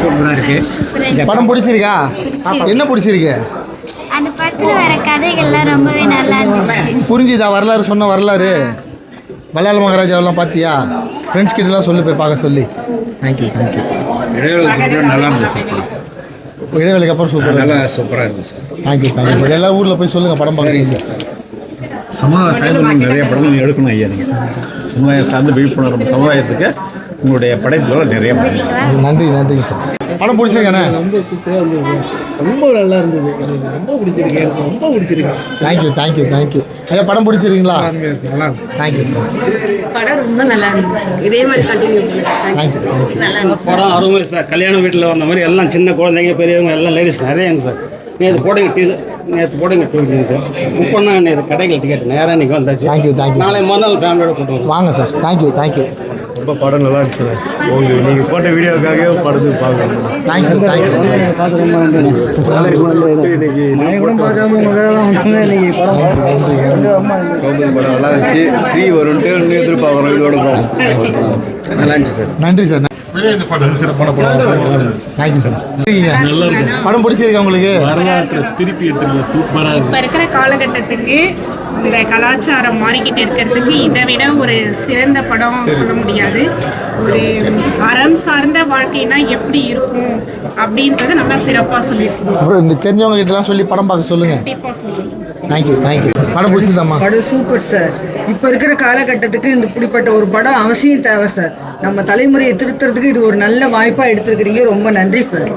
சூப்பராக படம் பிடிச்சிருக்கா? என்ன பிடிச்சிருக்கு? அந்த படத்துல வர கதைகள்லாம் ரொம்பவே நல்லா இருந்துச்சு. புரிஞ்சுதா? வரலாறு சொன்ன வரலாறு. வல்லால மகாராஜாவெல்லாம் பார்த்தியா ஃப்ரெண்ட்ஸ் கிட்டலாம் சொல்லி போய் பார்க்க சொல்லி. தேங்க்யூ தேங்க்யூ இடைவெளி நல்லா இருந்துச்சு இடைவேளைக்கு அப்புறம் சூப்பர் நல்லா சூப்பராக இருந்துச்சு. தேங்க்யூ தேங்க்யூ சார் எல்லா ஊரில் போய் சொல்லுங்கள் படம் பார்க்குறீங்க சமுதாய சார்ந்த நிறைய படங்கள் எடுக்கணும் ஐயா நீங்கள் சமுதாயம் சார்ந்த விழிப்புணர்வு சமுதாயத்துக்கு உங்களுடைய படைப்புகள் நிறைய நன்றி நன்றிங்க சார். படம் பிடிச்சிருக்கானே? ரொம்ப சூப்பராக இருந்தது. ரொம்ப நல்லா இருந்தது. எனக்கு ரொம்ப பிடிச்சிருக்கு. எனக்கு ரொம்ப பிடிச்சிருக்கு. தேங்க்யூ தேங்க்யூ தேங்க்யூ ஐயா படம் பிடிச்சிருக்கீங்களா? நல்லா தேங்க்யூ படம் ரொம்ப நல்லா இருந்துச்சு சார். இதே மாதிரி கண்டினியூ பண்ணுங்க. தேங்க்யூ தேங்க்யூ படம் அருமை சார். கல்யாண வீட்டில் வந்த மாதிரி எல்லாம் சின்ன குழந்தைங்க பெரியவங்க எல்லாம் லேடிஸ் நிறையாங்க சார். நேற்று போடுங்க டீ நேற்று போடுங்க டூ புக் பண்ணால் நேற்று கடைகள் டிக்கெட் நேராக இன்றைக்கி வந்தாச்சு. Thank you, thank you. நாளை மறுநாள் ஃபேமிலியோட கூட்டு வாங்க சார் தேங்க்யூ தேங்க்யூ ரொம்ப படம் நல்லா இருந்துச்சு சார். உங்களுக்கு நீங்கள் போட்ட வீடியோக்காகவே படத்துக்கு பார்க்கணும். இன்னைக்கு. படம் நல்லா இருந்துச்சு. த்ரீ வரும்ட்டு எதிர்பார்க்குறோம். இதோட படம் நல்லா இருந்துச்சு சார். நன்றி சார். சிறப்பான படம் படம் பிடிச்சிருக்கா உங்களுக்கு? திருப்பி எடுத்துருங்க சூப்பராக இருக்கு. இப்போ இருக்கிற காலகட்டத்துக்கு இந்த கலாச்சாரம் மாறிக்கிட்டு இருக்கிறதுக்கு இதை விட ஒரு சிறந்த படம் சொல்ல முடியாது. ஒரு அறம் சார்ந்த வாழ்க்கைனா எப்படி இருக்கும் அப்படின்றத நல்லா சிறப்பாக சொல்லியிருக்கோம் தெரிஞ்சவங்க கிட்டலாம் சொல்லி படம் பார்க்க சொல்லுங்கள் கண்டிப்பாக சொல்லுவோம் தேங்க்யூ தேங்க்யூ படம் பிடிச்சிருந்தாம்மா? படம் சூப்பர் சார் இப்போ இருக்கிற காலகட்டத்துக்கு இந்த இப்படிப்பட்ட ஒரு படம் அவசியம் தேவை சார். நம்ம தலைமுறையை திருத்துறதுக்கு இது ஒரு நல்ல வாய்ப்பாக எடுத்துருக்கிறீங்க. ரொம்ப நன்றி சார்.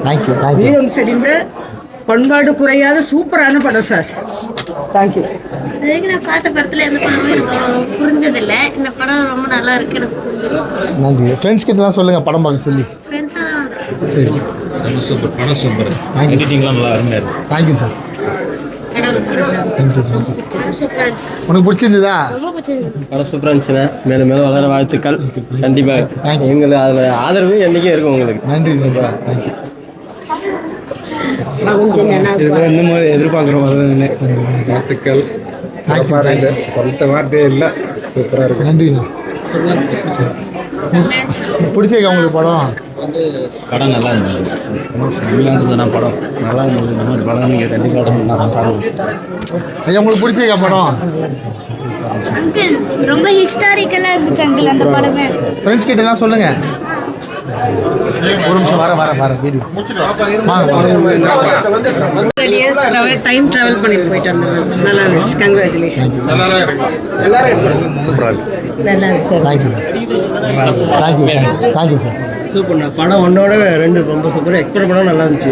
வீரம் செறிந்த பண்பாடு குறையாத சூப்பரான படம் சார். தேங்க்யூ நான் பார்த்த படத்துல எந்த படமும் எனக்கு அவ்வளோ புரிஞ்சதில்லை. இந்த படம் ரொம்ப நல்லா இருக்கு எனக்கு புரிஞ்சது. நன்றி. ஃப்ரெண்ட்ஸ் கிட்டலாம் சொல்லுங்கள் படம் பார்க்க சொல்லி. ஃப்ரெண்ட்ஸாக தான். சரி. சூப்பர். படம் சூப்பர். தேங்க்யூ எடிட்டிங்லாம் நல்லா அருமையாக இருக்கு. தேங்க்யூ சார் உனக்கு பிடிச்சிருந்ததா? ரொம்ப பிடிச்சிருக்கு படம் சூப்பராக இருந்துச்சுண்ணே. மேலும் மேலும் வளர வாழ்த்துக்கள். கண்டிப்பாக. எங்களுக்கு அதில் ஆதரவு என்றைக்கும் இருக்கும் உங்களுக்கு. நன்றி மாதிரி எதிர்பார்க்குறோம் வாழ்த்துக்கள். சிறப்பாக இருக்குது சொல்லிட்ட வார்த்தையே இல்லை. சூப்பராக இருக்கு நன்றிண்ணா பிடிச்சிருக்கா உங்களுக்கு படம்? படம் நல்லா நல்லா இருந்ததுண்ணா படம். நல்லா இருந்தது. இந்த மாதிரி படம் நீங்கள் கண்டிப்பாக எடுக்கணும். நான் சார் ஐயா உங்களுக்கு பிடிச்சிருக்கா படம்? அங்கிள் ரொம்ப ஹிஸ்டாரிக்கலாக இருந்துச்சு அங்கிள் அந்த படமே. ஃப்ரெண்ட்ஸ் கிட்டலாம் சொல்லுங்கள் ஒரு நிமிஷம் வர வர வர வீடியோ டைம் ட்ராவல் பண்ணிட்டு போயிட்டு வந்தோம். நல்லா இருந்துச்சு. கங்க்ராச்சுலேஷன்ஸ் நல்லா இருக்கு தேங்க்யூ தேங்க்யூ தேங்க்யூ சார் சூப்பர்ண்ணா படம் ஒன்னோட ரெண்டு ரொம்ப சூப்பர் எக்ஸ்பெக்ட் படம் நல்லா இருந்துச்சு.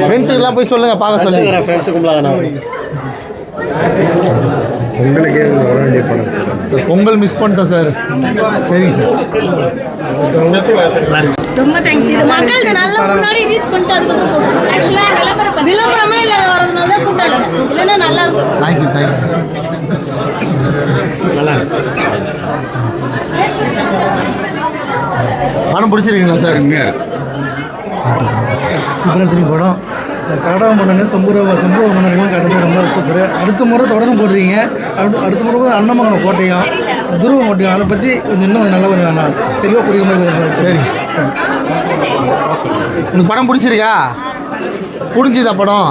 ஃப்ரெண்ட்ஸுக்கெல்லாம் போய் சொல்லுங்கள் பார்க்க சொல்லுங்கள் ஃப்ரெண்ட்ஸு உங்களுக்கே வர வேண்டிய படம் சார் சார் பொங்கல் மிஸ் பண்ணிட்டோம் சார். சரிங்க சார். ரொம்ப தேங்க்ஸ் இது மக்களுக்கு நல்லா முன்னாடி ரீச் பண்ணிட்டு அதுக்கப்புறம் ஆக்சுவலாக விளம்பரமே இல்லை வரதுனால தான் கூட்டாளி இல்லைன்னா நல்லா இருக்கும். தேங்க்யூ தேங்க்யூ படம் பிடிச்சிருக்கீங்களா சார்? சூப்பராக தெரியும் படம். கனடா மன்னன் சம்பூர்வ சம்பூர்வ மன்னர்கள் கடைசி ரொம்ப சூப்பர் அடுத்த முறை தொடர்ந்து போடுறீங்க. அடுத்த அடுத்த முறை வந்து அன்னமங்கலம் கோட்டையும் துருவ கோட்டையும் அதை பற்றி கொஞ்சம் இன்னும் நல்லா கொஞ்சம் நல்லா தெளிவாக புரியுற மாதிரி கொஞ்சம் சரி. உனக்கு படம் பிடிச்சிருக்கா? புரிஞ்சுதா படம்?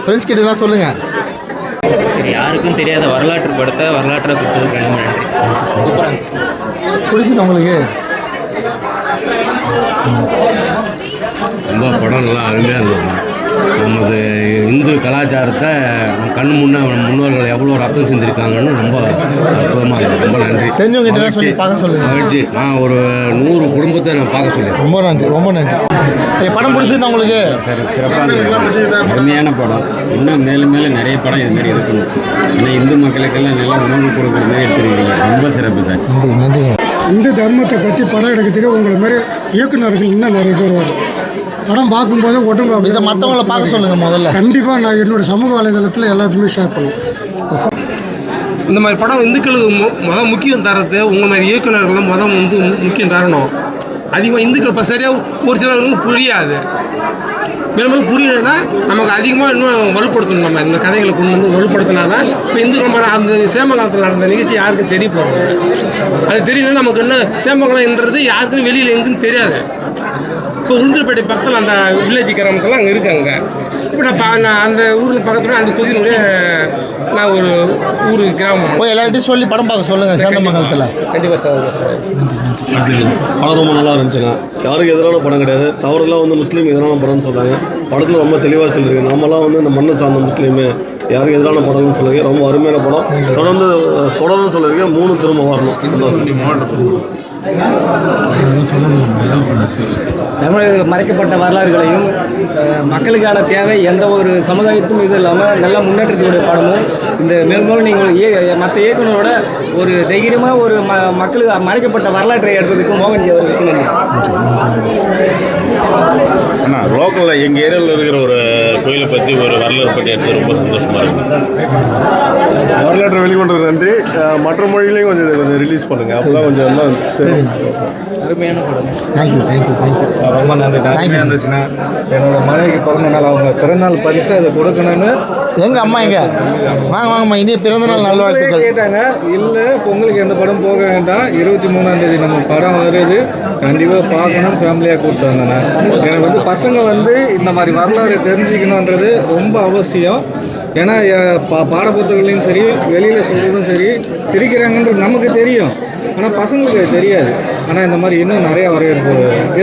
ஃப்ரெண்ட்ஸ் கிட்டலாம் சொல்லுங்கள் சரி யாருக்கும் தெரியாத வரலாற்று படத்தை வரலாற்றை கொடுத்தது ரொம்ப நன்றி. பிடிச்சதா உங்களுக்கு? ரொம்ப படம் நல்லா அருமையாக இருந்தது. நமது இந்து கலாச்சாரத்தை கண் முன்னே முன்னோர்கள் எவ்வளோ ரத்தம் செஞ்சுருக்காங்கன்னு ரொம்ப அற்புதமாக இருந்தது ரொம்ப நன்றி. தெரிஞ்சவங்க. பார்க்க சொல்லுங்க. மகிழ்ச்சி. நான் ஒரு நூறு குடும்பத்தை நான் பார்க்க சொல்லியிருக்கேன் ரொம்ப நன்றி ரொம்ப நன்றி. படம் பிடிச்சிருந்தா உங்களுக்கு? சரி சிறப்பாக அருமையான படம். இன்னும் மேலும் மேலும் நிறைய படம் இது மாதிரி இருக்கணும். ஏன்னா இந்து மக்களுக்கெல்லாம் நல்லா உணவு கொடுக்குற மாதிரி எடுத்துருக்கீங்க. ரொம்ப சிறப்பு சார். நன்றி. இந்து தர்மத்தை பற்றி படம் எடுக்கிறதுக்கு உங்களை மாதிரி இயக்குநர்கள் இன்னும் நிறைய பேர் வரும். படம் பார்க்கும்போது உடம்பு இதை மற்றவங்கள பார்க்க சொல்லுங்கள் முதல்ல. கண்டிப்பாக நான் என்னோட சமூக வலைதளத்தில் எல்லாத்துமே ஷேர் பண்ணுவேன். இந்த மாதிரி படம் இந்துக்களுக்கு மொ- மொதல் முக்கியம் தரது உங்கள் மாதிரி இயக்குநர்கள் தான் மொதல் வந்து முக்கியம் தரணும். அதிகமாக இந்துக்கள் இப்போ சரியாக ஒரு சிலருக்கு புரியாது. மேலும் புரியணும்னா நமக்கு அதிகமாக இன்னும் வலுப்படுத்தணும் நம்ம இந்த கதைகளை கொண்டு வந்து வலுப்படுத்தினா தான் இப்போ இந்து ரொம்ப அந்த சேமகாலத்தில் நடந்த நிகழ்ச்சி யாருக்கும் தெரிய போகிறது அது தெரியலன்னா நமக்கு என்ன சேமங்கலம்ன்றது யாருக்கும் வெளியில் எங்குன்னு தெரியாது. இப்போ உளுந்தூர்பேட்டை பக்கத்தில் அந்த வில்லேஜ் கிராமத்தில் அங்கே இருக்காங்க. இப்போ நான் அந்த ஊரில் பக்கத்துல அந்த தொகுதியினுடைய நான் ஒரு ஊர் கிராமம். போய் எல்லார்ட்டையும் சொல்லி படம் பார்க்க சொல்லுங்க சேந்தமங்கலத்தில் கண்டிப்பாக சார் சார். படம் ரொம்ப நல்லா இருந்துச்சுண்ணா. யாருக்கு எதிரான படம் கிடையாது. தவறுலாம் வந்து முஸ்லீம் எதிரான படம்னு சொல்கிறாங்க படத்தில் ரொம்ப தெளிவாக சொல்லியிருக்கு நம்மலாம் வந்து இந்த மண்ணை சார்ந்த முஸ்லீமு. யாருக்கு எதிரான படம்னு சொல்லியிருக்கேன் ரொம்ப அருமையான படம். தொடர்ந்து தொடர்ந்து சொல்லியிருக்கேன் மூணு திரும்ப வரணும். சந்தோஷம். தமிழக மறைக்கப்பட்ட வரலாறுகளையும் மக்களுக்கான தேவை எந்த ஒரு சமுதாயத்தும் இது இல்லாமல் நல்ல முன்னேற்றத்தினுடைய படமும் இந்த மேலும் நீங்கள் ஏ மற்ற இயக்குனரோட ஒரு தைரியமாக ஒரு ம மக்களுக்கு மறைக்கப்பட்ட வரலாற்றை எடுத்ததுக்கு மோகன்ஜி அவர்களுக்கு நன்றி அண்ணா லோக்கலில் எங்கள் ஏரியாவில் இருக்கிற ஒரு கோயிலை பற்றி ஒரு வரலாறு பற்றி எடுத்து ரொம்ப சந்தோஷமாக இருக்குது வரலாற்றை வெளிக்கொண்டு நன்றி. மற்ற மொழிகளையும் கொஞ்சம் கொஞ்சம் ரிலீஸ் பண்ணுங்கள் அப்போ தான் கொஞ்சம் எல்லாம் சரி. அருமையான படம். தேங்க்யூ தேங்க்யூ தேங்க்யூ ரொம்ப நன்றி. அருமையாக இருந்துச்சுன்னா என்னோட மனைவிக்கு பிறந்த நாள் அவங்க பிறந்தநாள் பரிசு அதை கொடுக்கணும்னு எங்க அம்மா எங்க? வாங்க வாங்கம்மா. இனிய பிறந்தநாள் நல்வாழ்த்துக்கள். கேட்டாங்க இல்லை பொங்கலுக்கு எந்த படம் போக வேண்டாம். இருபத்தி மூணாம் தேதி நம்ம படம் வருது. கண்டிப்பாக பார்க்கணும். ஃபேமிலியாக கூப்பிட்டு வந்தேன் நான். எனக்கு வந்து பசங்க வந்து இந்த மாதிரி வரலாறு தெரிஞ்சுக்கணுன்றது ரொம்ப அவசியம். ஏன்னா பா பாட புத்தகங்களையும் சரி வெளியில் சொல்கிறதும் சரி திரிக்கிறாங்கன்றது நமக்கு தெரியும். ஆனால் பசங்களுக்கு தெரியாது. ஆனால் இந்த மாதிரி இன்னும் நிறையா வரவேற்பு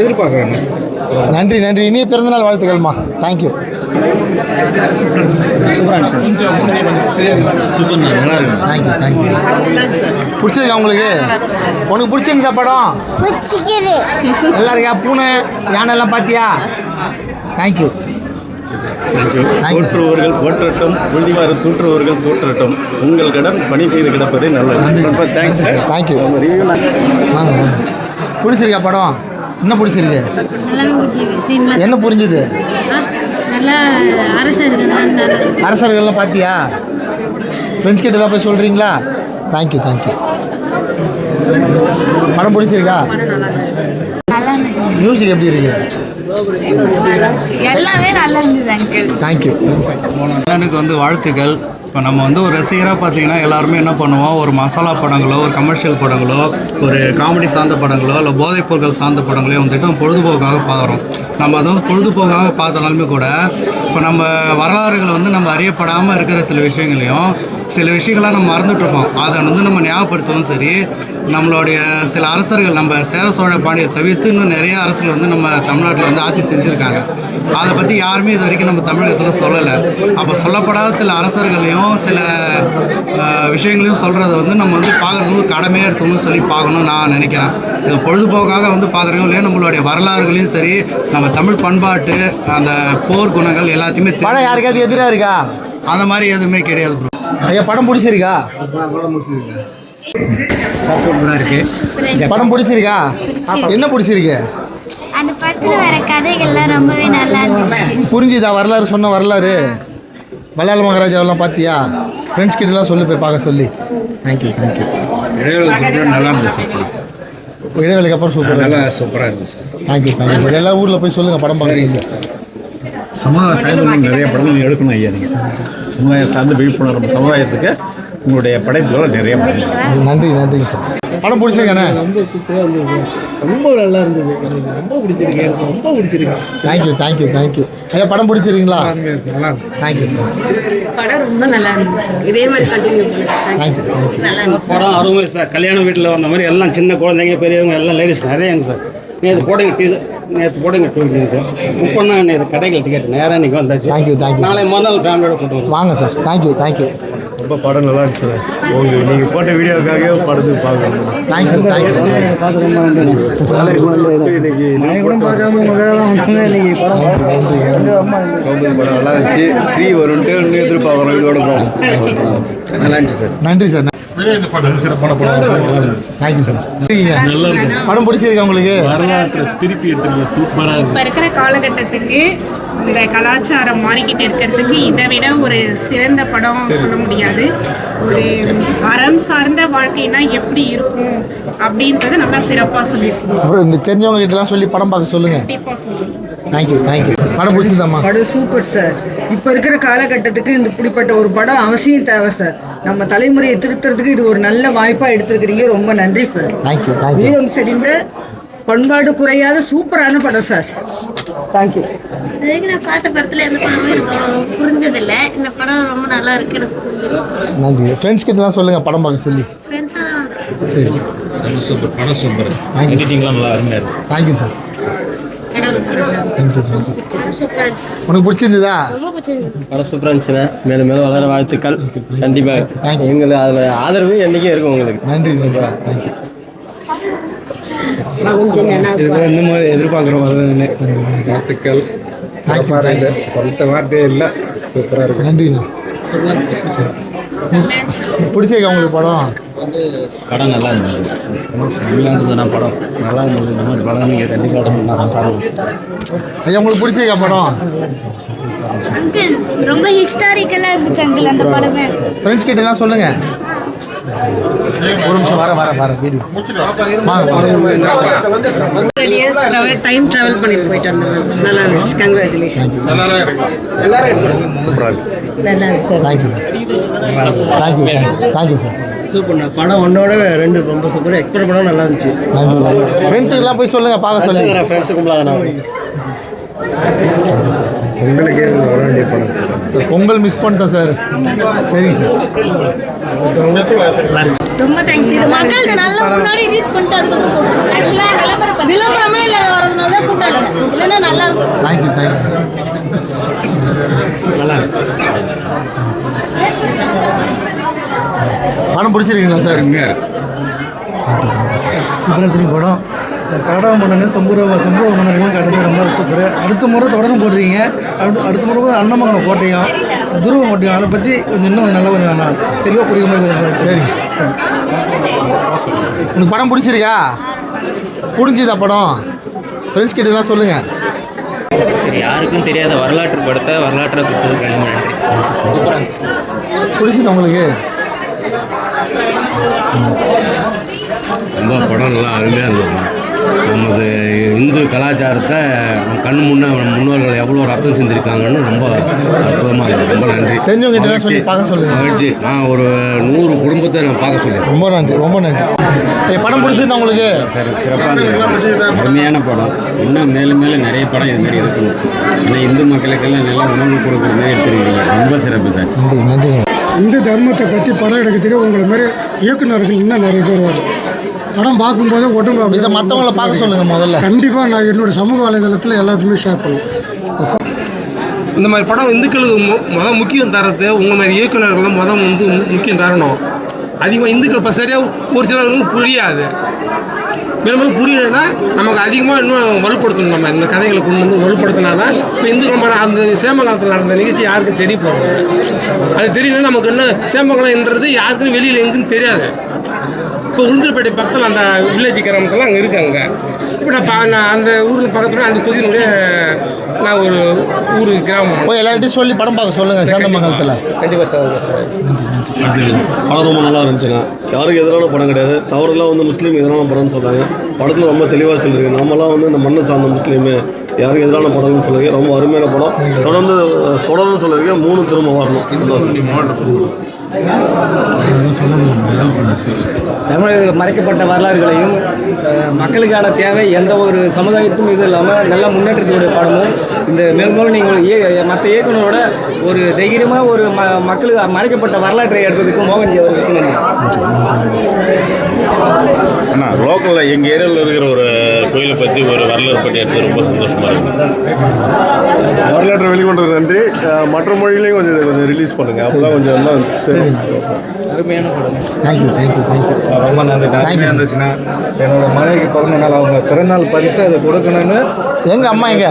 எதிர்பார்க்குறாங்க. நன்றி நன்றி. இனிய பிறந்தநாள் வாழ்த்துக்கள்மா. தேங்க்யூ சூப்பராக சார் சூப்பர் நல்லா இருக்கு தேங்க்யூ தேங்க்யூ பிடிச்சிருக்கா உங்களுக்கு? உனக்கு பிடிச்சிருந்தா படம்? நல்லா இருக்கா பூனை யானை எல்லாம் பார்த்தியா தேங்க்யூ தோற்றுபவர்கள் போற்றட்டும் உறுதிவாறு தூற்றுபவர்கள் தோற்றட்டும் உங்கள் கடன் பணி செய்து கிடப்பதே நல்லது. ரொம்ப தேங்க்ஸ் சார் தேங்க்யூ பிடிச்சிருக்கா படம்? என்ன பிடிச்சிருக்கு. என்ன புரிஞ்சுது? அரசர்கள்லாம் பார்த்தியா ஃப்ரெண்ட்ஸ் கிட்ட தான் போய் சொல்கிறீங்களா தேங்க்யூ தேங்க்யூ படம் பிடிச்சிருக்கா? மியூசிக் எப்படி இருக்கு? எல்லாமே நல்லா இருந்துச்சு தேங்க்யூ அண்ணனுக்கு வந்து வாழ்த்துக்கள். இப்போ நம்ம வந்து ஒரு ரசிகராக பார்த்தீங்கன்னா எல்லாருமே என்ன பண்ணுவோம்? ஒரு மசாலா படங்களோ ஒரு கமர்ஷியல் படங்களோ ஒரு காமெடி சார்ந்த படங்களோ இல்லை போதைப் பொருட்கள் சார்ந்த படங்களோ வந்துட்டு நம்ம பொழுதுபோக்காக பார்க்குறோம் நம்ம அதை வந்து பொழுதுபோக்காக பார்த்தனாலுமே கூட இப்போ நம்ம வரலாறுகள் வந்து நம்ம அறியப்படாமல் இருக்கிற சில விஷயங்களையும் சில விஷயங்கள்லாம் நம்ம மறந்துட்டு இருப்போம் அதை வந்து நம்ம ஞாபகப்படுத்தவும் சரி நம்மளுடைய சில அரசர்கள் நம்ம சேர சோழ பாண்டியை தவிர்த்து இன்னும் நிறைய அரசர்கள் வந்து நம்ம தமிழ்நாட்டில் வந்து ஆட்சி செஞ்சுருக்காங்க. அதை பற்றி யாருமே இது வரைக்கும் நம்ம தமிழகத்தில் சொல்லலை. அப்போ சொல்லப்படாத சில அரசர்களையும் சில விஷயங்களையும் சொல்கிறத வந்து நம்ம வந்து பார்க்குறது கடமையாக எடுத்துக்கணும்னு சொல்லி பார்க்கணும்னு நான் நினைக்கிறேன். இது பொழுதுபோக்காக வந்து பார்க்குறவங்க இல்லையா நம்மளுடைய வரலாறுகளையும் சரி நம்ம தமிழ் பண்பாட்டு அந்த போர் குணங்கள் எல்லாத்தையுமே யாருக்காவது எதிராக இருக்கா? அந்த மாதிரி எதுவுமே கிடையாது ப்ரோ ஐயா படம் பிடிச்சிருக்கா? சூப்பராக இருக்குது படம் பிடிச்சிருக்கா? என்ன பிடிச்சிருக்கு? அந்த படத்தில் வர கதைகள்லாம் ரொம்பவே நல்லா இருந்துச்சு. புரிஞ்சுதா? வரலாறு சொன்ன வரலாறு. மலையாள மகாராஜாவெல்லாம் பார்த்தியா ஃப்ரெண்ட்ஸ் கிட்டலாம் சொல்லி போய் பார்க்க சொல்லி. தேங்க்யூ தேங்க்யூ இடைவெளி நல்லா இருந்துச்சு படம். இடைவேளைக்கு அப்புறம் சூப்பர் நல்லா சூப்பராக இருந்துச்சு. தேங்க்யூ தேங்க்யூ சார் எல்லா ஊரில் போய் சொல்லுங்கள் படம் பார்க்குறீங்க சமுதாய சார்ந்த நிறைய படங்கள் எடுக்கணும் ஐயா நீங்கள் சமுதாயம் சார்ந்து விழிப்புணர்வு சமுதாயத்துக்கு உங்களுடைய படைப்புகளை நிறைய நன்றி நன்றிங்க சார். படம் பிடிச்சிருக்கானே? ரொம்ப சூப்பராக இருந்தது. ரொம்ப நல்லா இருந்தது. எனக்கு ரொம்ப பிடிச்சிருக்கு. எனக்கு ரொம்ப பிடிச்சிருக்கு. தேங்க்யூ தேங்க்யூ தேங்க்யூ ஐயா படம் பிடிச்சிருக்கீங்களா? நல்லா இருக்கு. தேங்க்யூ படம் ரொம்ப நல்லா இருந்துச்சு இதே மாதிரி கண்டினியூ பண்ணுங்க. படம் அருமை சார் கல்யாண வீட்டில் வந்த மாதிரி எல்லாம் சின்ன குழந்தைங்க பெரியவங்க எல்லாம் லேடிஸ் நிறையாங்க சார் நேற்று போடுங்க டீ நேற்று போடுங்க டூ நேற்று புக் பண்ண நேற்று கடைகள் டிக்கெட் நேராக இன்றைக்கி வந்தாச்சு. தேங்க்யூ தேங்க்யூ நாளை மறுநாள் ஃபேமிலியோட கூட்டு வாங்க சார் தேங்க்யூ தேங்க்யூ ரொம்ப படம் நல்லா இருந்துச்சு சார் உங்களுக்கு நீங்கள் போட்ட வீடியோக்காகவே படத்துக்கு பார்க்கணும். தேங்க்யூ இன்னைக்கு படம் நல்லா இருந்துச்சு. த்ரீ வரும்ட்டு எதிர்பார்க்குறோம் இதோட படம் நல்லா இருந்துச்சு சார் நன்றி சார் சிறப்பான படம். தேங்க்யூ சார் படம். பிடிச்சிருக்கா உங்களுக்கு? வரலாற்றை திருப்பி எடுத்துருக்க சூப்பராக இப்போ இருக்கிற காலகட்டத்துக்கு இந்த கலாச்சாரம் மாறிக்கிட்டு இருக்கிறதுக்கு இதை விட ஒரு சிறந்த படம் சொல்ல முடியாது. ஒரு அறம் சார்ந்த வாழ்க்கைனா எப்படி இருக்கும் அப்படின்றத நல்லா சிறப்பாக சொல்லியிருக்கோம் தெரிஞ்சவங்க கிட்டலாம் சொல்லி படம் பார்க்க சொல்லுங்கள் கண்டிப்பாக சொல்லுவோம் தேங்க்யூ தேங்க்யூ படம் பிடிச்சதாம்மா படம் சூப்பர் சார் இப்போ இருக்கிற காலகட்டத்துக்கு இந்த இப்படிப்பட்ட ஒரு படம் அவசியம் தேவை சார் நம்ம தலைமுறையை திருத்துறதுக்கு இது ஒரு நல்ல வாய்ப்பாக எடுத்துருக்கிறீங்க. ரொம்ப நன்றி சார் தேங்க்யூ தேங்க்யூ வீரம் செறிந்த பண்பாடு குறையாத சூப்பரான படம் சார் தேங்க்யூ இது வரைக்கும் நான் பார்த்த படத்துல எந்த படமும் எனக்கு அவ்வளோ புரிஞ்சதில்ல. இந்த படம் ரொம்ப நல்லா இருக்கு எனக்கு புரிஞ்சது. நன்றி. ஃப்ரெண்ட்ஸ் கிட்ட தான் சொல்லுங்கள் படம் பார்க்க சொல்லி. ஃப்ரெண்ட்ஸாக தான் சரி. சூப்பர் படம் சூப்பர் தேங்க்யூ எடிட்டிங்லாம் நல்லா அருமையாக இருக்கு. தேங்க்யூ சார் இடம் தேங்க்யூ தேங்க்யூ சூப்பராக இருந்துச்சு உனக்கு பிடிச்சிருந்ததா? படம் சூப்பராக இருந்துச்சுண்ணே மேலும் மேலும் வளர வாழ்த்துக்கள். கண்டிப்பாக எங்களை அதில் ஆதரவு என்றைக்கும் இருக்கும் உங்களுக்கு. நன்றி நன்றி. தேங்க்யூ இதுதான் இந்த மாதிரி எதிர்பார்க்குற மாதிரி வாழ்த்துக்கள். சிறப்பாக வார்த்தையே இல்லை. சூப்பராக இருக்கு. நன்றிண்ணா. பிடிச்சிருக்கா உங்களுக்கு படம்? படம் நல்லா இருந்தது. இருந்ததுண்ணா படம். நல்லா இருந்தது. இந்த மாதிரி படம் நீங்கள் கண்டிப்பாக எடுத்துக்கலாம் நான் சார். ஐயா உங்களுக்கு பிடிச்சிருக்கா படம்? அங்கிள் ரொம்ப ஹிஸ்டாரிக்கலாக இருந்துச்சு அங்கிள் அந்த படமே. ஃப்ரெண்ட்ஸ் கிட்ட எல்லாம் சொல்லுங்க. ஒரு நிமிஷம் வர வர வர வீடியோ டைம் ட்ராவல் பண்ணி போயிட்டு வந்தேன் நல்லா இருந்துச்சு. கங்க்ராச்சுலேஷன்ஸ் நல்லா இருக்கு thank you thank you thank you thank you sir சூப்பர்ண்ணா படம் ஒன்னோட ரெண்டு ரொம்ப சூப்பர் எக்ஸ்பெக்ட் படம் நல்லா இருந்துச்சு. ஃப்ரெண்ட்ஸுக்கெல்லாம் போய் சொல்லுங்கள் பார்க்க சொல்லுங்க. ஃப்ரெண்ட்ஸு உங்களுக்கு வர வேண்டிய படம் சார் பொங்கல் மிஸ் பண்ணிட்டோம் சார். சரிங்க சார். ரொம்ப தேங்க்ஸ் இது மக்கள்கிட்ட நல்லா முன்னாடி ரீச் பண்ணிட்டு அதுக்கப்புறம் ஆக்சுவலாக விளம்பரமே இல்லை. வரதுனால தான் கூட்டம் இல்லை இல்லைன்னா நல்லா இருக்கும். தேங்க்யூ தேங்க்யூ நல்லா படம் பிடிச்சிருக்கீங்களா சார்? சூப்பராக தெரியும் படம். கனடா மன்னன் சம்பூர சம்பூர மன்னர்கள்லாம் கண்டது ரொம்ப சூப்பர். அடுத்த முறை தொடர்ந்து போடுறீங்க. அடுத்து அடுத்த முறை வந்து அன்னமங்கலம் கோட்டையும் துருவ கோட்டையும் அதை பற்றி கொஞ்சம் இன்னும் நல்லா கொஞ்சம் நான் தெளிவாக புரியுற மாதிரி கொஞ்சம் சரி. உனக்கு படம் பிடிச்சிருக்கா? பிடிச்சிதா படம்? ஃப்ரெண்ட்ஸ் கிட்ட எல்லாம் சொல்லுங்கள் சரி யாருக்கும் தெரியாத வரலாற்று படத்தை வரலாற்றை கொடுத்ததுக்கு ரொம்ப நன்றி. சூப்பராக இருந்துச்சு. பிடிச்சதா உங்களுக்கு? ரொம்ப படம் நல்லா அருமையாக இருந்தது நமது இந்து கலாச்சாரத்தை கண் முன்னே முன்னோர்கள் எவ்வளோ ரத்தம் செஞ்சுருக்காங்கன்னு ரொம்ப அற்புதமாக இருந்தது ரொம்ப நன்றி. தெரிஞ்சவங்க பார்க்க சொல்லுங்க. மகிழ்ச்சி. நான் ஒரு நூறு குடும்பத்தை நான் பார்க்க சொல்லியிருக்கேன் ரொம்ப நன்றி ரொம்ப நன்றி. படம் பிடிச்சிருந்தா உங்களுக்கு? சரி சிறப்பாக அருமையான படம். இன்னும் மேலும் மேலும் நிறைய படம் இது மாதிரி எடுக்கணும். ஏன்னா இந்து மக்களுக்கெல்லாம் நல்லா உணவு கொடுக்குற மாதிரி எடுத்துருக்கீங்க. ரொம்ப சிறப்பு சார். நன்றி இந்து தர்மத்தை பற்றி படம் எடுக்கிறதுக்கு உங்களை மாதிரி இயக்குநர்கள் இன்னும் நிறைய பேர் வரும் படம் பார்க்கும்போது உடம்பு இதை மற்றவங்கள பார்க்க சொல்லுங்க முதல்ல. கண்டிப்பாக நான் என்னோட சமூக வலைதளத்தில் எல்லாத்துக்குமே ஷேர் பண்ணுவேன் இந்த மாதிரி படம் இந்துக்களுக்கு மொ மொதல் முக்கியம் தரது உங்கள் மாதிரி இயக்குநர்கள் தான் மொதல் வந்து முக்கியம் தரணும். அதிகமாக இந்துக்கள் இப்போ சரியாக ஒரு சிலருக்கு புரியாது. மேலும் புரியலைன்னா நமக்கு அதிகமாக இன்னும் வலுப்படுத்தணும் நம்ம இந்த கதைகளை கொண்டு வந்து வலுப்படுத்தினா தான் இப்போ இந்துக்கள் மன- அந்த சேமகாலத்தில் நடந்த நிகழ்ச்சி யாருக்கும் தெரிய போகிறது அது தெரியலன்னா நமக்கு என்ன சேமங்கலம்ன்றது யாருக்கும் வெளியில் எங்குன்னு தெரியாது. இப்போ உளுந்தூர்பேட்டை பக்கத்தில் அந்த வில்லேஜ் கிராமத்தில் அங்கே இருக்காங்க. இப்போ நான் அந்த ஊரில் பக்கத்தில் அந்த தொகுதியினுடைய நான் ஒரு ஊர் கிராமம். போய் எல்லார்ட்டையும் சொல்லி படம் பார்க்க சொல்லுங்க சேந்தமங்கலத்தில் கண்டிப்பாக சார் படம் ரொம்ப நல்லா இருந்துச்சுண்ணா. யாருக்கு எதிரான படம் கிடையாது. தவறுலாம் வந்து முஸ்லீம் எதிரான படம்னு சொல்கிறாங்க படத்தில் ரொம்ப தெளிவாக சொல்லியிருக்கு நம்மலாம் வந்து இந்த மண்ணை சார்ந்த முஸ்லீமு. யாருக்கு எதிரான படம்னு சொல்லுங்க ரொம்ப அருமையான படம். தொடர்ந்து தொடர்ந்து சொல்லியிருக்கேன் மூணு திரும்ப வரணும். சந்தோஷம். தமிழக மறைக்கப்பட்ட வரலாறுகளையும் மக்களுக்கான தேவை எந்த ஒரு சமுதாயத்தும் இது இல்லாமல் நல்ல முன்னேற்றத்துடைய படமும் இந்த மேலும் நீங்கள் ஏ மற்ற இயக்குனரோட ஒரு தைரியமாக ஒரு ம மக்களுக்கு மறைக்கப்பட்ட வரலாற்றை எடுத்ததுக்கு மோகன்ஜி அவர்களுக்கு நன்றி அண்ணா லோக்கலில் எங்கள் ஏரியாவில் இருக்கிற ஒரு கோயிலை பற்றி ஒரு வரலாறு பற்றி எடுத்து ரொம்ப சந்தோஷமாக இருக்குது வரலாற்றை வெளிக்கொண்டது நன்றி. மற்ற மொழியிலையும் கொஞ்சம் கொஞ்சம் ரிலீஸ் பண்ணுங்கள் அப்போ கொஞ்சம் எல்லாம் சரி. அருமையான படம். தேங்க்யூ தேங்க்யூ தேங்க்யூ ரொம்ப நன்றி. அருமையாக இருந்துச்சுன்னா என்னோட மனைவிக்கு பிறந்த நாள் அவங்க பிறந்தநாள் பரிசு அதை கொடுக்கணும்னு எங்க அம்மா எங்க?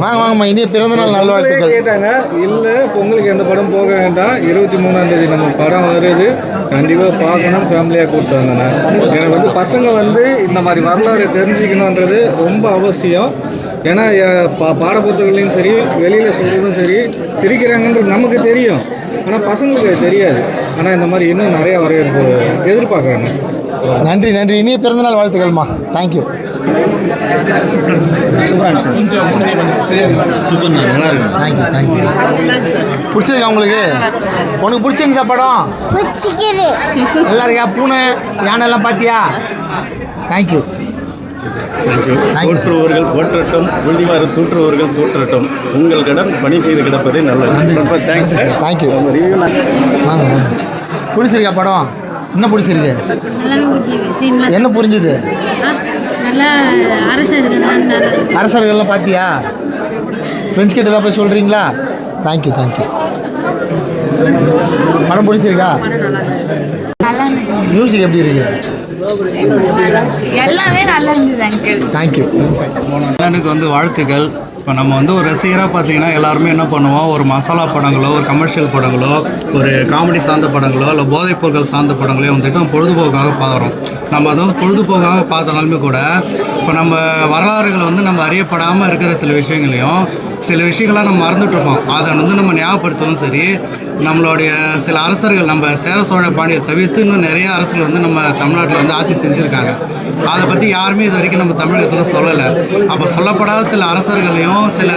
வாங்க வாங்கம்மா இனிய பிறந்தநாள் நல்வாழ்த்துக்கள். கேட்டாங்க இல்லை பொங்கலுக்கு எந்த படம் போக வேண்டாம். இருபத்தி மூணாம் தேதி நம்ம படம் வருது. கண்டிப்பாக பார்க்கணும் ஃபேமிலியாக கூப்பிட்டு வந்தேன். எனக்கு வந்து பசங்க வந்து இந்த மாதிரி வரலாறு தெரிஞ்சுக்கணுன்றது ரொம்ப அவசியம். ஏன்னா பா பாட புத்தகங்களையும் சரி வெளியில் சொல்கிறதும் சரி திரிக்கிறாங்கன்றது நமக்கு தெரியும். ஆனால் பசங்களுக்கு அது தெரியாது. ஆனால் இந்த மாதிரி இன்னும் நிறைய வரவேற்பு எதிர்பார்க்குறாங்க நன்றி நன்றி. இனிய பிறந்தநாள் வாழ்த்துக்கள்மா. தேங்க்யூ சூப்பராக சார். சூப்பர் நல்லா இருக்கு தேங்க்யூ தேங்க்யூ பிடிச்சிருக்கா உங்களுக்கு? உனக்கு பிடிச்சிருந்தா படம்? நல்லா இருக்கா பூனை யானை எல்லாம் பார்த்தியா? தேங்க்யூ போற்றுபவர்கள் போற்றட்டும் உறுதிவாறு தூற்றுபவர்கள் தூற்றட்டும். உங்கள் கடன் பணி செய்து கிடப்பதே நல்லது. ரொம்ப தேங்க்ஸ் சார் தேங்க்யூ பிடிச்சிருக்கா படம்? என்ன பிடிச்சிருக்கு என்ன புரிஞ்சுது? அரசர்கள்லாம் பார்த்தியா ஃப்ரெண்ட்ஸ் கிட்ட எல்லாம் போய் சொல்கிறீங்களா தேங்க்யூ தேங்க்யூ படம் பிடிச்சிருக்கா மியூசிக் எப்படி இருக்கு? எல்லாமே நல்லா இருந்துச்சு அங்கிள் தேங்க்யூ அண்ணனுக்கு வந்து வாழ்த்துக்கள். இப்போ நம்ம வந்து ஒரு ரசிகராக பார்த்தீங்கன்னா எல்லாருமே என்ன பண்ணுவோம்? ஒரு மசாலா படங்களோ ஒரு கமர்ஷியல் படங்களோ ஒரு காமெடி சார்ந்த படங்களோ இல்லை போதைப் பொருட்கள் சார்ந்த படங்களோ வந்துட்டு நம்ம பொழுதுபோக்காக பார்க்குறோம் நம்ம அதை வந்து பொழுதுபோக்காக பார்த்தனாலுமே கூட இப்போ நம்ம வரலாறுகளை வந்து நம்ம அறியப்படாமல் இருக்கிற சில விஷயங்களையும் சில விஷயங்களை நம்ம மறந்துட்டு இருப்போம். அதை வந்து நம்ம ஞாபகப்படுத்தவும் சரி நம்மளுடைய சில அரசர்கள் நம்ம சேர சோழ பாண்டிய தவிர்த்து இன்னும் நிறைய அரசர்கள் வந்து நம்ம தமிழ்நாட்டில் வந்து ஆட்சி செஞ்சுருக்காங்க. அதை பற்றி யாருமே இது வரைக்கும் நம்ம தமிழகத்தில் சொல்லலை. அப்போ சொல்லப்படாத சில அரசர்களையும் சில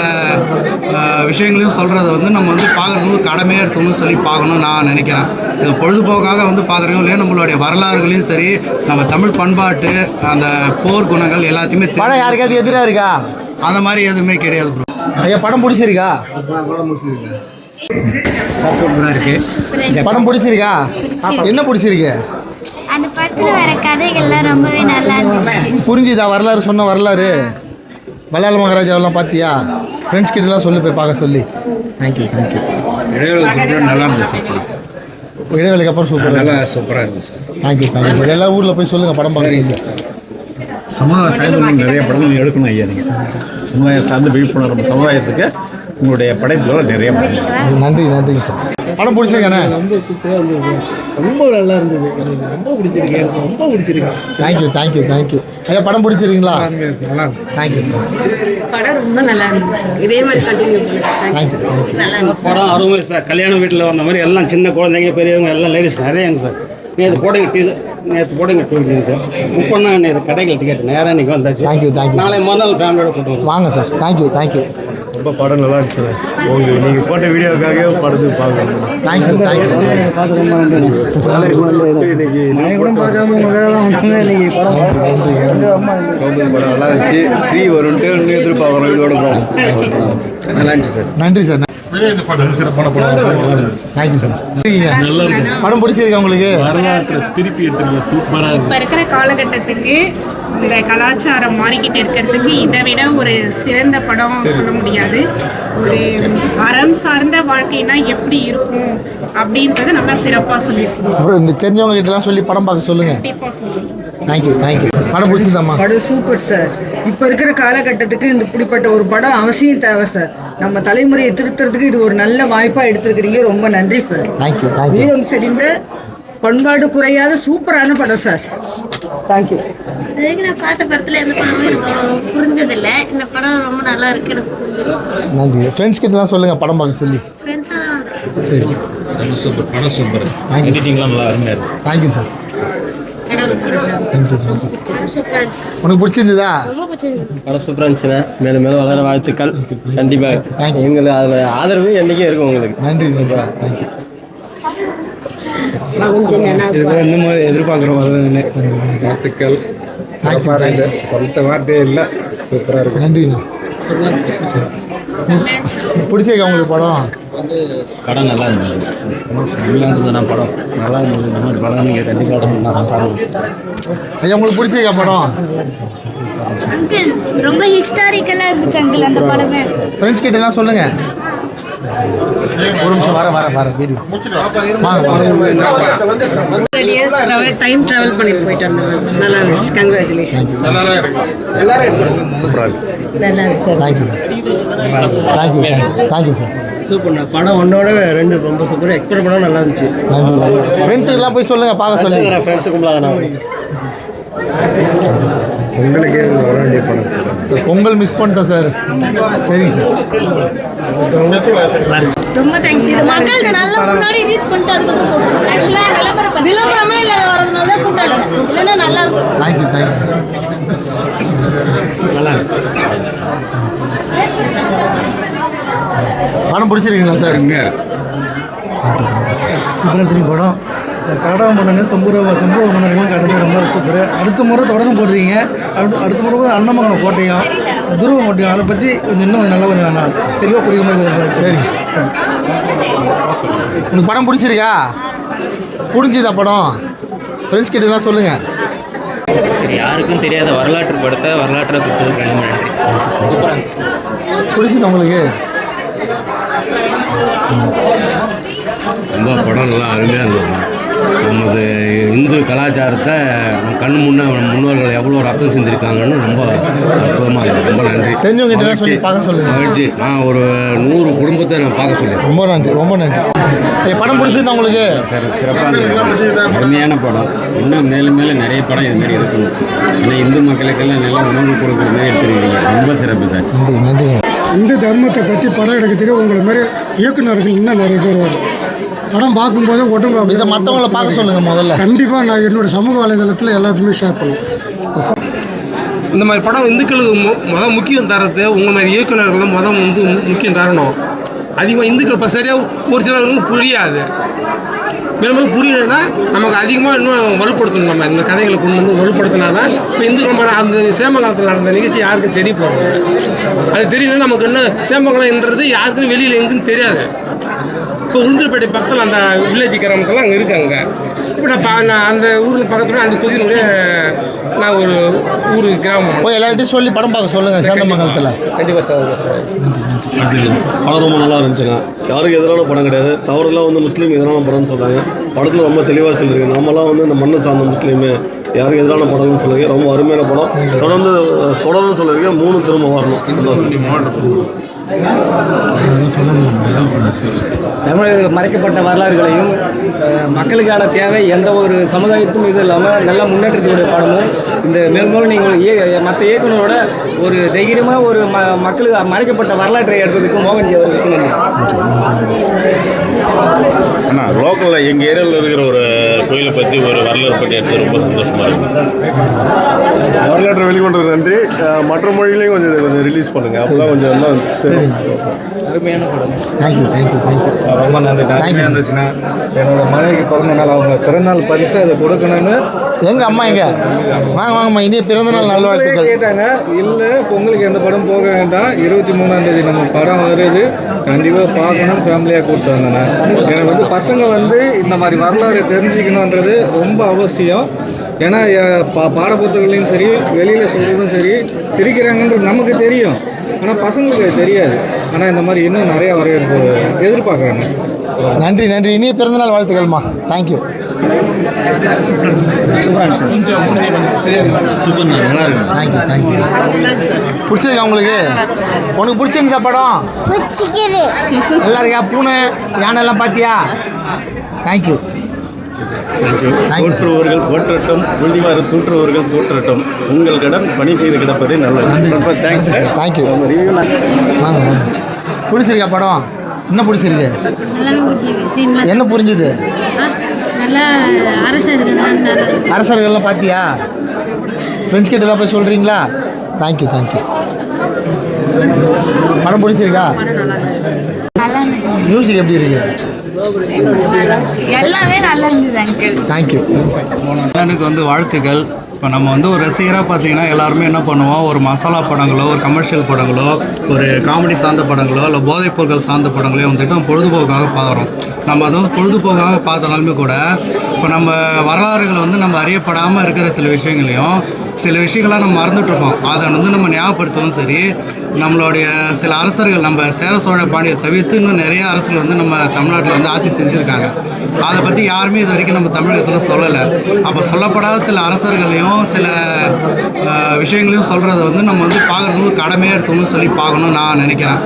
விஷயங்களையும் சொல்கிறத வந்து நம்ம வந்து பார்க்குறது வந்து கடமையாக எடுத்துக்கணும்னு சொல்லி பார்க்கணும்னு நான் நினைக்கிறேன். இது பொழுதுபோக்காக வந்து பார்க்குறோம் இல்லையா? நம்மளுடைய வரலாறுகளையும் சரி நம்ம தமிழ் பண்பாட்டு அந்த போர் குணங்கள் எல்லாத்தையுமே படம் யாருக்காவது எதிராக இருக்கா? அந்த மாதிரி எதுவுமே கிடையாது ப்ரோ ஐயா படம் பிடிச்சிருக்கா? சூப்பராக இருக்கு. படம் பிடிச்சிருக்கா? என்ன பிடிச்சிருக்கு? அந்த படத்தில் வர கதைகள்லாம் ரொம்பவே நல்லா இருந்துச்சு. புரிஞ்சுதா? வரலாறு சொன்ன வரலாறு. வல்லால மகாராஜாவெல்லாம் பார்த்தியா ஃப்ரெண்ட்ஸ் கிட்டலாம் சொல்லி போய் பார்க்க சொல்லி. தேங்க்யூ தேங்க்யூ இடைவெளி நல்லா இருந்துச்சு சார் இடைவேளைக்கு அப்புறம் சூப்பர் நல்லா சூப்பராக இருந்துச்சு சார். Thank you thank you sir. எல்லா ஊரில் போய் சொல்லுங்கள் படம் பார்க்க சொல்லி. சமுதாய சார்ந்த நிறைய படங்கள் எடுக்கணும் ஐயா நீங்கள் சமுதாயம் சார்ந்த விழிப்புணர்வு சமுதாயத்துக்கு உங்களுடைய படைப்புகளை நிறைய நன்றி நன்றிங்க சார். படம் பிடிச்சிருக்கானே? ரொம்ப சூப்பராக இருந்தது. ரொம்ப நல்லா இருந்தது. எனக்கு ரொம்ப பிடிச்சிருக்கு. எனக்கு ரொம்ப பிடிச்சிருக்கு. தேங்க்யூ தேங்க்யூ தேங்க்யூ ஐயா படம் பிடிச்சிருக்கீங்களா? நல்லா இருக்கு தேங்க்யூ படம் ரொம்ப நல்லா இருந்துச்சு சார். இதே மாதிரி கண்டினியூ பண்ணுங்க. படம் அருமை சார். கல்யாண வீட்டில் வந்த மாதிரி எல்லாம் சின்ன குழந்தைங்க பெரியவங்க எல்லாம் லேடிஸ் நிறையங்க சார். நேற்று போடுங்க டீ நேற்று போடுங்க டூ வீக்கு புக் பண்ண நேற்று கடைகள் டிக்கெட் நேராக இன்றைக்கி வந்தாச்சு. தேங்க்யூ தேங்க்யூ நாளை மறுநாள் ஃபேமிலியோட கூட்டு வருவோம் வாங்க சார் தேங்க்யூ தேங்க்யூ ரொம்ப படம் நல்லா இருந்துச்சு சார். உங்களுக்கு நீங்கள் போட்ட வீடியோக்காகவே படத்துக்கு பார்க்கணும். தேங்க்யூ தேங்க்யூ கூட பார்க்காம இன்னைக்கு படம் நல்லா இருந்துச்சு. த்ரீ வரும்ட்டு எதிர்பார்க்குறோம். இதோட படம் நல்லா இருந்துச்சு சார். நன்றி சார். சிறப்பான படம் படம் பிடிச்சிருக்கா உங்களுக்கு? வரலாற்றில் திருப்பி எடுத்துருங்க. சூப்பராக இப்போ இருக்கிற காலகட்டத்துக்கு இந்த கலாச்சாரம் மாறிக்கிட்டு இருக்கிறதுக்கு இதை விட ஒரு சிறந்த படம் சொல்ல முடியாது. ஒரு அறம் சார்ந்த வாழ்க்கைனா எப்படி இருக்கும் அப்படின்றத நல்லா சிறப்பாக சொல்லியிருக்கோம். தெரிஞ்சவங்க கிட்டலாம் சொல்லி படம் பார்க்க சொல்லுங்கள் கண்டிப்பாக சொல்லுவோம். தேங்க்யூ தேங்க்யூ படம் பிடிச்சதாம்மா படம் சூப்பர் சார் இப்போ இருக்கிற காலகட்டத்துக்கு இந்த இப்படிப்பட்ட ஒரு படம் அவசியம் தேவை சார் நம்ம தலைமுறையை திருத்துறதுக்கு இது ஒரு நல்ல வாய்ப்பாக எடுத்துருக்கிறீங்க. ரொம்ப நன்றி சார் தேங்க்யூ தேங்க்யூ வீரம் செறிந்த பண்பாடு குறையாத சூப்பரான படம் சார் தேங்க்யூ இது வரைக்கும் நான் பார்த்த படத்தில் எந்த படமும் எனக்கு அவ்வளோ புரிஞ்சதில்லை. இந்த படம் ரொம்ப நல்லா இருக்கு எனக்கு நன்றி. ஃப்ரெண்ட்ஸ் கிட்டலாம் சொல்லுங்கள் படம் பார்க்க சொல்லி. ஃப்ரெண்ட்ஸாக தான் வந்திருக்கேன் சரி. சூப்பர் படம் சூப்பர் தேங்க்யூ எடிட்டிங்லாம் நல்லா அருமையாக இருக்கு. தேங்க்யூ சார் இடம் தேங்க்யூ தேங்க்யூ சூப்பராக இருந்துச்சு உனக்கு பிடிச்சிருந்ததா? ரொம்ப பிடிச்சிருக்கு படம் சூப்பராக இருந்துச்சுண்ணே. மேலும் மேலும் வளர வாழ்த்துக்கள். கண்டிப்பாக எங்களுக்கு அதில் ஆதரவு என்றைக்கும் இருக்கும் உங்களுக்கு. நன்றி நன்றி. தேங்க்யூ இன்னும் எதிர்பார்க்குறோம் வருதுன்னு வாழ்த்துக்கள். இருக்குது சொல்லிட்ட வார்த்தையே இல்லை. சூப்பராக இருக்கு நன்றிண்ணா சரி. பிடிச்சிருக்கா உங்களுக்கு படம்? படம் நல்லா இருந்தது. செம்மையாக இருந்ததுண்ணா படம். நல்லா இருந்தது. நம்ம படம் நீங்கள் கண்டிப்பாக நான் சார். ஐயா உங்களுக்கு பிடிச்சிருக்கா படம்? அங்கிள் ரொம்ப ஹிஸ்டாரிக்கலாக இருந்துச்சு அங்கிள் அந்த படமே. ஃப்ரெண்ட்ஸ் கிட்ட எல்லாம் சொல்லுங்க. ஒரு நிமிஷம் வர வர வர வீடியோ டைம் ட்ராவல் பண்ணிட்டு போயிட்டு வந்தோம் நல்லா இருந்துச்சு. கங்க்ராச்சுலேஷன்ஸ் நல்லா இருக்கு thank you thank you thank you thank you sir சூப்பர்ண்ணா படம் ஒன்னோட ரெண்டு ரொம்ப சூப்பர். எக்ஸ்பெக்ட் படம் நல்லா இருந்துச்சு. ஃப்ரெண்ட்ஸுக்கெல்லாம் போய் சொல்லுங்க பார்க்க சொல்லுங்க. உங்களுக்கே வர வேண்டிய படம் சார் பொங்கல் மிஸ் பண்ணிட்டோம் சார். சரிங்க சார். ரொம்ப தேங்க்ஸ் இது மக்களுக்கு நல்ல முன்னாடி ரீச் பண்ணிட்டு அதுக்கப்புறம் விளம்பரம் விளம்பரமே இல்லாத வரதுனால தான் கூட்டம் இல்லை இல்லைன்னா நல்லா இருக்கும். தேங்க்யூ தேங்க்யூ நல்லா இருக்கு. படம் பிடிச்சிருக்கீங்களா சார்? சூப்பராக தெரியும் படம். கனடா மன்னன் சம்பூர சம்பூர மன்னர்கள்லாம் காட்டுறது ரொம்ப சூப்பர் அடுத்த முறை தொடர்ந்து போடுறீங்க. அடுத்து அடுத்த முறை வந்து அன்னமங்கலம் கோட்டையும் துருவம் கோட்டையும் அதை பற்றி கொஞ்சம் இன்னும் நல்லா கொஞ்சம் தெளிவாக புரியுற மாதிரி கொஞ்சம் நல்லா சரி. சரி உனக்கு படம் பிடிச்சிருக்கா? புரிஞ்சுதா படம்? ஃப்ரெண்ட்ஸ் கிட்டலாம் சொல்லுங்கள் சரி யாருக்கும் தெரியாத வரலாற்று படத்தை வரலாற்றை கொடுத்ததுக்கு ரொம்ப நன்றி. சூப்பராக இருந்துச்சு பிடிச்சது உங்களுக்கு? ரொம்ப படம் நல்லா அருமையாக இருந்தது. நமது இந்து கலாச்சாரத்தை கண் முன்னே முன்னோர்கள் எவ்வளோ ரத்தம் செஞ்சுருக்காங்கன்னு ரொம்ப அற்புதமாக இருந்தது ரொம்ப நன்றி. தெரிஞ்சவங்க. மகிழ்ச்சி. நான் ஒரு நூறு குடும்பத்தை நான் பார்க்க சொல்லியிருக்கேன் ரொம்ப நன்றி ரொம்ப நன்றி. படம் பிடிச்சிருந்தா உங்களுக்கு? சார் சிறப்பான அருமையான படம். இன்னும் மேலும் மேலும் நிறைய படம் இது மாதிரி இருக்கணும் ஏன்னா இந்து மக்களுக்கெல்லாம் நல்லா உணவு கொடுக்குற மாதிரி எடுத்துருக்கீங்க. ரொம்ப சிறப்பு சார். நன்றி இந்து தர்மத்தை பற்றி படம் எடுக்கிறதுக்கு உங்களை மாதிரி இயக்குனர்கள் இன்னும் நிறைய பேர் வரும். படம் பார்க்கும்போது உடம்பு அப்படி இதை மற்றவங்கள பார்க்க சொல்லுங்க முதல்ல. கண்டிப்பாக நான் என்னோட சமூக வலைதளத்தில் எல்லாத்தையுமே ஷேர் பண்ணுவேன். இந்த மாதிரி படம் இந்துக்களுக்கு மொ மொதல் முக்கியம் தரது உங்கள் மாதிரி இயக்குனர்கள் தான் மொதல் வந்து முக்கியம் தரணும். அதிகமாக இந்துக்கள் இப்போ சரியாக ஒரு சிலருக்கு புரியாது. மேலும் புரியலைன்னா நமக்கு அதிகமாக இன்னும் வலுப்படுத்தணும் நம்ம இந்த கதைகளை கொண்டு வந்து வலுப்படுத்தினா தான் இப்போ இந்துக்கள் மன- அந்த சேமகாலத்தில் நடந்த நிகழ்ச்சி யாருக்கும் தெரிய போகிறது அது தெரியலன்னா நமக்கு என்ன சேமங்கலம்ன்றது யாருக்கும் வெளியில் எங்குன்னு தெரியாது. இப்போ உளுந்தூர்பேட்டை பக்கத்தில் அந்த வில்லேஜ் கிராமத்தில் அங்கே இருக்காங்க இப்போ நான் நான் அந்த ஊரில் பக்கத்தில் அந்த தொகுதியினுடைய நான் ஒரு ஊர் கிராமம். போய் எல்லார்ட்டையும் சொல்லி படம் பார்க்க சொல்லுங்க சேந்தமங்கலத்தில் கண்டிப்பாக சார் சார். படம் ரொம்ப நல்லா இருந்துச்சுண்ணா யாருக்கு எதிரான படம் கிடையாது. தவறுலாம் வந்து முஸ்லீம் எதிரான படம்னு சொல்கிறாங்க படத்தில் ரொம்ப தெளிவாக சொல்லியிருக்கு நம்மலாம் வந்து இந்த மண்ணை சார்ந்த முஸ்லீமு. யாருக்கு எதிரான படம்னு சொல்லியிருக்கேன் ரொம்ப அருமையான படம். தொடர்ந்து தொடர்ந்து சொல்லியிருக்கேன் மூணு திரும்ப வரணும். தமிழக மறைக்கப்பட்ட வரலாறுகளையும் மக்களுக்கான தேவை எந்த ஒரு சமுதாயத்தும் இது இல்லாமல் நல்ல முன்னேற்றத்தோட படமும் இந்த மேல்மூலம் நீங்கள் மற்ற இயக்குனரோட ஒரு தைரியமாக ஒரு ம மக்களுக்கு மறைக்கப்பட்ட வரலாற்றை எடுத்ததுக்கு மோகன்ஜி அவர்களுக்கு நன்றி அண்ணா லோக்கலில் எங்கள் ஏரியாவில் இருக்கிற ஒரு கோயிலை பற்றி ஒரு வரலாறு பற்றி எடுத்து ரொம்ப சந்தோஷமாக இருக்கு. வரலாற்றை வெளிக்கொண்டது நன்றி. மற்ற மொழிகளையும் கொஞ்சம் கொஞ்சம் ரிலீஸ் பண்ணுங்க. அப்பதான் கொஞ்சம் எல்லாம் சரி. அருமையான படம். தேங்க்யூ தேங்க்யூ தேங்க்யூ ரொம்ப நன்றி. அருமையாக இருந்துச்சுன்னா என்னோட மனைவிக்கு பிறந்த நாள் அவங்க பிறந்தநாள் பரிசு அதை கொடுக்கணும்னு எங்க அம்மா எங்க? வாங்க வாங்கம்மா. இனிய பிறந்த நாள் நல்வாழ்த்துக்கள். கேட்டாங்க. இல்லை பொங்கலுக்கு எந்த படம் போக வேண்டாம். இருபத்தி மூணாம் தேதி நம்ம படம் வருது. கண்டிப்பாக பார்க்கணும். ஃபேமிலியாக கூப்பிட்டு வந்தேன் எனக்கு வந்து பசங்க வந்து இந்த மாதிரி வரலாறு தெரிஞ்சுக்கணுன்றது ரொம்ப அவசியம். ஏன்னா பா பாடப்புத்தகங்களையும் சரி வெளியில் சொல்கிறதும் சரி திரிக்கிறாங்கன்றது நமக்கு தெரியும். ஆனால் பசங்களுக்கு அது தெரியாது. ஆனால் இந்த மாதிரி இன்னும் நிறைய வரவேற்பு எதிர்பார்க்குறாங்க. நன்றி நன்றி. இனிய பிறந்தநாள் வாழ்த்துக்கள்மா. தேங்க்யூ சூப்பராக சார் சூப்பர் நல்லா இருக்கு. தேங்க்யூ தேங்க்யூ பிடிச்சிருக்கா உங்களுக்கு? உனக்கு பிடிச்சிருந்தா படம்? நல்லா இருக்கா பூனை யானை எல்லாம் பார்த்தியா தேங்க்யூ போற்றுவர்கள் போற்றட்டும் புள்ளிவாறு தூற்றுவர்கள் தூற்றட்டும். உங்கள் கடன் பணி செய்து கிடப்பதே நல்லது. ரொம்ப தேங்க்ஸ் சார் தேங்க்யூ பிடிச்சிருக்கா படம். என்ன பிடிச்சிருக்கு என்ன புரிஞ்சுது? அரசர்கள்லாம் பார்த்தியா ஃப்ரெண்ட்ஸ் கிட்ட எல்லாம் போய் சொல்கிறீங்களா தேங்க்யூ தேங்க்யூ படம் பிடிச்சிருக்கா மியூசிக் எப்படி இருக்கு? எல்லாமே நல்லா இருந்தது அங்கிள் தேங்க்யூ அண்ணனுக்கு வந்து வாழ்த்துக்கள். இப்போ நம்ம வந்து ஒரு ரசிகராக பார்த்தீங்கன்னா எல்லாருமே என்ன பண்ணுவோம்? ஒரு மசாலா படங்களோ ஒரு கமர்ஷியல் படங்களோ ஒரு காமெடி சார்ந்த படங்களோ இல்லை போதைப் பொருட்கள் சார்ந்த படங்களோ வந்துட்டு நம்ம பொழுதுபோக்காக பார்க்குறோம் நம்ம அதை வந்து பொழுதுபோக்காக பார்த்தனாலுமே கூட இப்போ நம்ம வரலாறுகளை வந்து நம்ம அறியப்படாமல் இருக்கிற சில விஷயங்களையும் சில விஷயங்கள்லாம் நம்ம மறந்துட்டு இருப்போம். அதை வந்து நம்ம ஞாபகப்படுத்தவும் சரி நம்மளுடைய சில அரசர்கள் நம்ம சேர சோழ பாண்டிய தவிர்த்து இன்னும் நிறைய அரசர்கள் வந்து நம்ம தமிழ்நாட்டில் வந்து ஆட்சி செஞ்சுருக்காங்க. அதை பற்றி யாருமே இது வரைக்கும் நம்ம தமிழகத்தில் சொல்லலை. அப்போ சொல்லப்படாத சில அரசர்களையும் சில விஷயங்களையும் சொல்கிறத வந்து நம்ம வந்து பார்க்குறது கடமையாக எடுத்தோம்னு சொல்லி பார்க்கணும்னு நான் நினைக்கிறேன்.